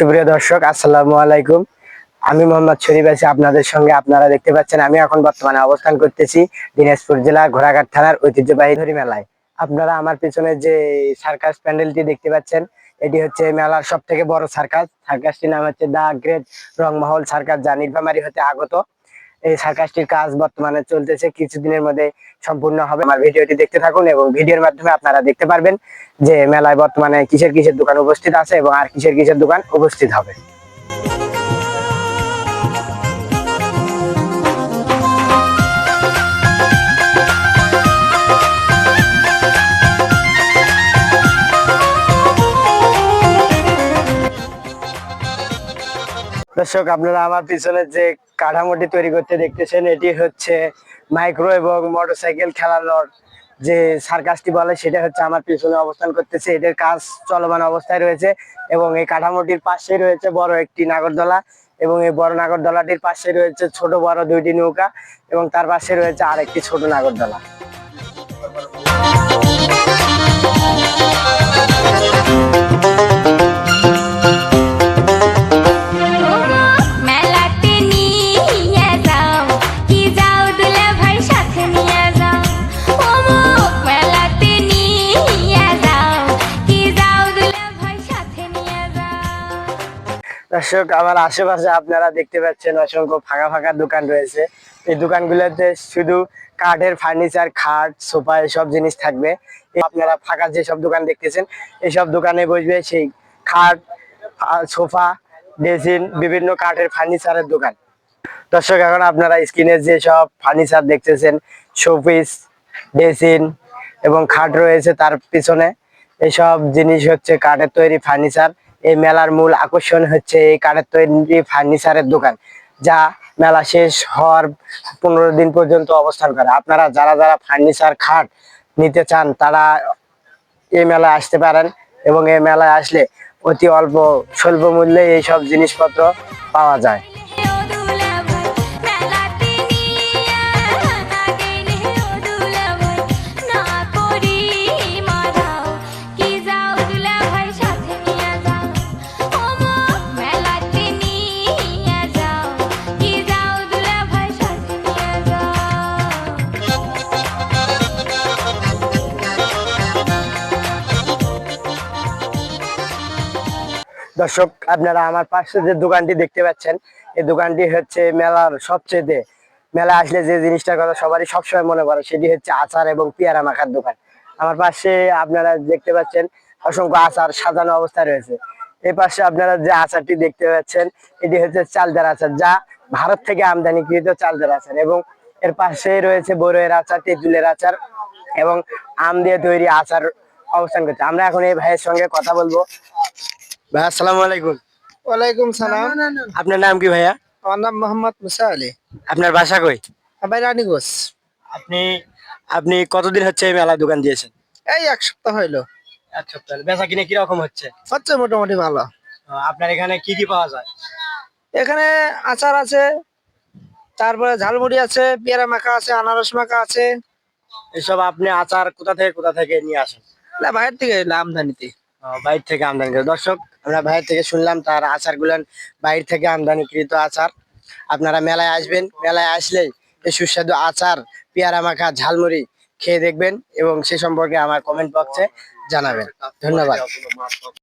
সুপ্রিয় দর্শক, আসসালামু আলাইকুম। আমি মোহাম্মদ শরীফ আছি আপনাদের সঙ্গে। আপনারা দেখতে পাচ্ছেন আমি এখন বর্তমানে অবস্থান করতেছি দিনাজপুর জেলা ঘোড়াঘাট থানার ঐতিহ্যবাহী ধরি মেলায়। আপনারা আমার পিছনে যে সার্কাস প্যান্ডেলটি দেখতে পাচ্ছেন, এটি হচ্ছে মেলার সব থেকে বড় সার্কাস। সার্কাসটির নাম হচ্ছে দা গ্রেট রংমহল সার্কাস, যা নীলফামারী হতে আগত। এই সার্কাসটির কাজ বর্তমানে চলতেছে, কিছুদিনের মধ্যে সম্পূর্ণ হবে। আমার ভিডিওটি দেখতে থাকুন এবং ভিডিওর মাধ্যমে আপনারা দেখতে পারবেন যে মেলায় বর্তমানে কিসের কিসের দোকান উপস্থিত আছে এবং আর কিসের কিসের দোকান উপস্থিত হবে। দর্শক, আপনারা আমার পিছনে যে কাঠামোটি তৈরি করতে দেখতেছেন, এটি হচ্ছে মাইক্রো এবং মোটরসাইকেল খেলানোর যে সার্কাসটি বলে, সেটা হচ্ছে আমার পিছনে অবস্থান করতেছে। এদের কাজ চলমান অবস্থায় রয়েছে এবং এই কাঠামোটির পাশেই রয়েছে বড় একটি নাগরদোলা এবং এই বড় নাগরদোলাটির পাশে রয়েছে ছোট বড় দুইটি নৌকা এবং তার পাশে রয়েছে আরেকটি ছোট নাগরদোলা। দর্শক, আমার আশেপাশে আপনারা দেখতে পাচ্ছেন অসংখ্য ফাঁকা ফাঁকা দোকান রয়েছে। এই দোকানগুলোতে শুধু কাঠের ফার্নিচার, খাট, সোফা এসব জিনিস থাকবে। আপনারা ফাঁকা যেসব দোকান দেখতেছেন এইসব দোকানে বসবে সেই খাট সোফা ড্রেসিন বিভিন্ন কাঠের ফার্নিচারের দোকান। দর্শক, এখন আপনারা স্ক্রিনে যে সব ফার্নিচার দেখতেছেন, শোপিস ড্রেসিন এবং খাট রয়েছে তার পিছনে। এইসব জিনিস হচ্ছে কাঠের তৈরি ফার্নিচার। এই মেলার মূল আকর্ষণ হচ্ছে এই কাঠের তৈরি ফার্নিচারের দোকান, যা মেলা শেষ হওয়ার পনেরো দিন পর্যন্ত অবস্থান করে। আপনারা যারা যারা ফার্নিচার খাট নিতে চান, তারা এই মেলায় আসতে পারেন এবং এই মেলায় আসলে অতি অল্প স্বল্প মূল্যে এইসব জিনিসপত্র পাওয়া যায়। দর্শক, আপনারা আমার পাশে যে দোকানটি দেখতে পাচ্ছেন, এই দোকানটি হচ্ছে মেলার সবচেয়ে মেলা আসলে যে জিনিসটার কথা সবারই সবসময় মনে পড়ে, সেটি হচ্ছে আচার এবং পেয়ারা মাখার দোকান। আমার পাশে আপনারা দেখতে পাচ্ছেন, অসংখ্য আচার সাজানো অবস্থায় রয়েছে। এই পাশে আপনারা যে আচারটি দেখতে পাচ্ছেন, এটি হচ্ছে চালদার আচার, যা ভারত থেকে আমদানিকৃত চালদার আচার এবং এর পাশে রয়েছে বড়ের আচার, তেঁতুলের আচার এবং আম দিয়ে তৈরি আচার অবস্থান করছে। আমরা এখন এই ভাইয়ের সঙ্গে কথা বলব। ভাই আসসালামু আলাইকুম। ওয়ালাইকুম সালাম। আপনার নাম কি ভাইয়া? আমার নাম মোহাম্মদ মুসা আলী। আপনার বাসা কই? আমি রানীগঞ্জ। আপনি আপনি কতদিন হচ্ছে এই মেলা দোকান দিয়েছেন? এই এক সপ্তাহ হইল। এক সপ্তাহ বেচা কিনে কীরকম হচ্ছে? হচ্ছে মোটামুটি ভালো। আপনার এখানে কি কি পাওয়া যায়? এখানে আচার আছে তারপরে ঝালমুড়ি আছে পেয়ারা মাখা আছে আনারস মাখা আছে। এসব আপনি আচার কোথা থেকে কোথা থেকে নিয়ে আসেন? না বাইরের থেকে আমদানিতে। বাইরে থেকে আমদানি করে। দর্শক, আমরা বাইরে থেকে শুনলাম তার আচার গুলেন বাইরে থেকে আমদানিকৃত আচার। আপনারা মেলায় আসবেন। মেলায় আসলেই এই সুস্বাদু আচার পেয়ারা মাখা ঝালমুড়ি খেয়ে দেখবেন এবং সে সম্পর্কে আমার কমেন্ট বক্সে জানাবেন। ধন্যবাদ।